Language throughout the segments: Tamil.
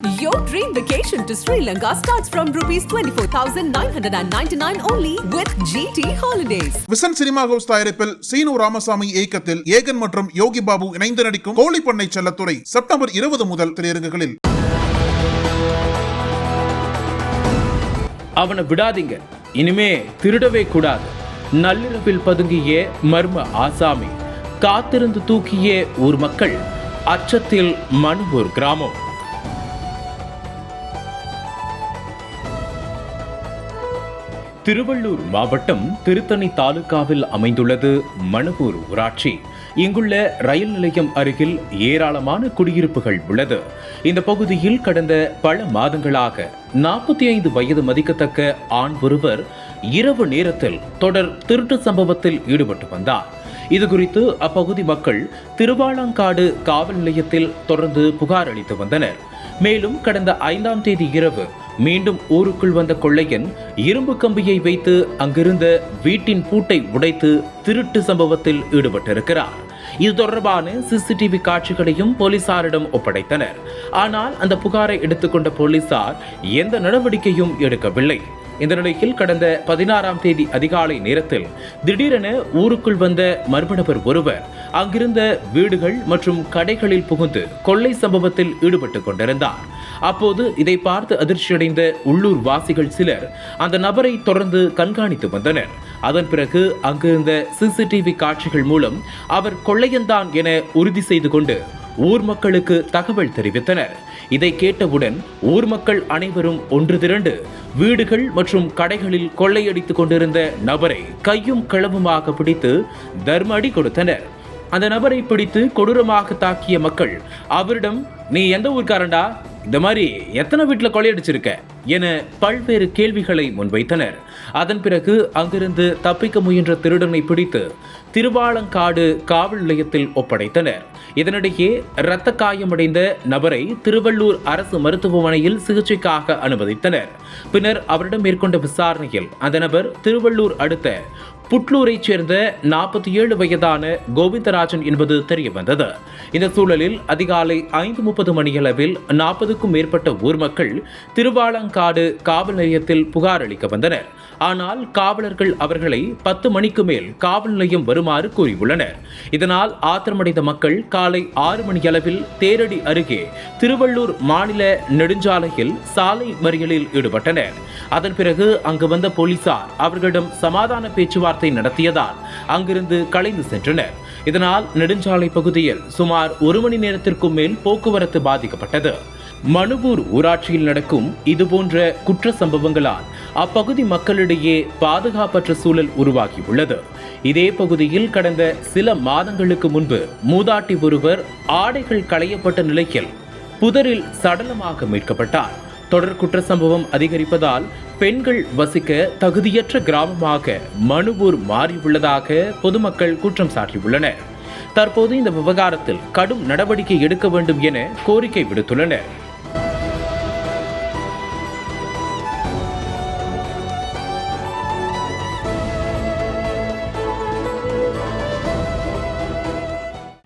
Your dream vacation to Sri Lanka starts from rupees 24,999 only with GT Holidays. Vision cinema house தயாரிப்பில் சீனு ராமசாமி இயக்கத்தில் ஏகன் மற்றும் யோகி பாபு இணைந்து நடிக்கும் கோழி பண்ணை செல்லத்துறை செப்டம்பர் இருபது முதல் திரையரங்குகளில். அவனை விடாதீங்க. இனிமே திருடவே கூடாது. நள்ளிரவில் பதுங்கிய மர்ம ஆசாமி காத்திருந்து தூக்கிய ஊர் மக்கள் அச்சத்தில் மணுவூர் கிராமம். திருவள்ளூர் மாவட்டம் திருத்தணி தாலுகாவில் அமைந்துள்ளது மணப்பூர் ஊராட்சி. இங்குள்ள ரயில் நிலையம் அருகில் ஏராளமான குடியிருப்புகள் உள்ளது. இந்த பகுதியில் கடந்த பல மாதங்களாக நாற்பத்தி ஐந்து வயது மதிக்கத்தக்க ஆண் ஒருவர் இரவு நேரத்தில் தொடர் திருட்டு சம்பவத்தில் ஈடுபட்டு வந்தார். இது குறித்து அப்பகுதி மக்கள் திருவாலங்காடு காவல் நிலையத்தில் தொடர்ந்து புகார் அளித்து வந்தனர். மேலும் கடந்த ஐந்தாம் தேதி இரவு மீண்டும் ஊருக்குள் வந்த கொள்ளையன் இரும்பு கம்பியை வைத்து அங்கிருந்த வீட்டின் பூட்டை உடைத்து திருட்டு சம்பவத்தில் ஈடுபட்டிருக்கிறார். இது தொடர்பான சிசிடிவி காட்சிகளையும் போலீசாரிடம் ஒப்படைத்தனர். ஆனால் அந்த புகாரை எடுத்துக்கொண்ட போலீசார் எந்த நடவடிக்கையும் எடுக்கவில்லை. இந்த நிலையில் கடந்த பதினாறாம் தேதி அதிகாலை நேரத்தில் திடீரென ஊருக்குள் வந்த மர்ம நபர் ஒருவர் அங்கிருந்த வீடுகள் மற்றும் கடைகளில் புகுந்து கொள்ளை சம்பவத்தில் ஈடுபட்டு கொண்டிருந்தார். அப்போது இதை பார்த்து அதிர்ச்சியடைந்த உள்ளூர் வாசிகள் சிலர் அந்த நபரை தொடர்ந்து கண்காணித்து வந்தனர். அதன் பிறகு அங்கிருந்த சிசிடிவி காட்சிகள் மூலம் அவர் கொள்ளையன்தான் என உறுதி செய்து கொண்டு ஊர் மக்களுக்கு தகவல் தெரிவித்தனர். இதை கேட்டவுடன் ஊர் மக்கள் அனைவரும் ஒன்று திரண்டு வீடுகள் மற்றும் கடைகளில் கொள்ளையடித்துக் கொண்டிருந்த நபரை கையும் களவுமாக பிடித்து தர்ம அடி கொடுத்தனர். அந்த நபரை பிடித்து கொடூரமாக தாக்கிய மக்கள் அவரிடம் நீ எந்த ஊர்க்காரண்டா இந்த மாதிரி எத்தனை வீட்டில் கொள்ளையடிச்சிருக்க என பல்வேறு கேள்விகளை முன்வைத்தனர். அதன் பிறகு அங்கிருந்து தப்பிக்க முயன்ற திருடனை பிடித்து திருவாலங்காடு காவல் நிலையத்தில் ஒப்படைத்தனர். இதனிடையே இரத்த காயமடைந்த நபரை திருவள்ளூர் அரசு மருத்துவமனையில் சிகிச்சைக்காக அனுமதித்தனர். பின்னர் அவரிடம் மேற்கொண்ட விசாரணையில் அந்த நபர் திருவள்ளூர் அடுத்த புட்லூரைச் சேர்ந்த நாற்பத்தி ஏழு வயதான கோவிந்தராஜன் என்பது தெரிய வந்தது இந்த சூழலில் அதிகாலை ஐந்து முப்பது மணியளவில் நாற்பதுக்கும் மேற்பட்ட ஊர் மக்கள் திருவாலங்காடு காவல் நிலையத்தில் புகார் அளிக்க வந்தனர். ஆனால் காவலர்கள் அவர்களை பத்து மணிக்கு மேல் காவல் நிலையம் வருமாறு கூறியுள்ளனர். இதனால் ஆத்திரமடைந்த மக்கள் காலை ஆறு மணியளவில் தேரடி அருகே திருவள்ளூர் மாநில நெடுஞ்சாலையில் சாலை மறியலில் ஈடுபட்டனர். அதன் பிறகு அங்கு வந்த போலீசார் அவர்களிடம் சமாதான பேச்சுவார்த்தை பேச்சுவார்த்தை நடத்தியதால் அங்கிருந்து கலைந்து சென்றனர். இதனால் நெடுஞ்சாலை பகுதியில் சுமார் ஒரு மணி நேரத்திற்கும் மேல் போக்குவரத்து பாதிக்கப்பட்டது. மணுவூர் ஊராட்சியில் நடக்கும் இதுபோன்ற குற்ற சம்பவங்களால் அப்பகுதி மக்களிடையே பாதுகாப்பற்ற சூழல் உருவாகியுள்ளது. இதே பகுதியில் கடந்த சில மாதங்களுக்கு முன்பு மூதாட்டி ஒருவர் ஆடைகள் களையப்பட்ட நிலையில் புதரில் சடலமாக மீட்கப்பட்டார். தொடர் குற்ற சம்பவம் அதிகரிப்பதால் பெண்கள் வசிக்க தகுதியற்ற கிராமமாக மனுவூர் மாறியுள்ளதாக பொதுமக்கள் குற்றம் சாட்டியுள்ளனர். தற்போது இந்த விவகாரத்தில் கடும் நடவடிக்கை எடுக்க வேண்டும் என கோரிக்கை விடுத்துள்ளனர்.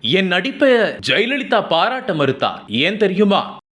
என் நடிப்பை ஜெயலலிதா பாராட்ட மறுத்தார் ஏன் தெரியுமா?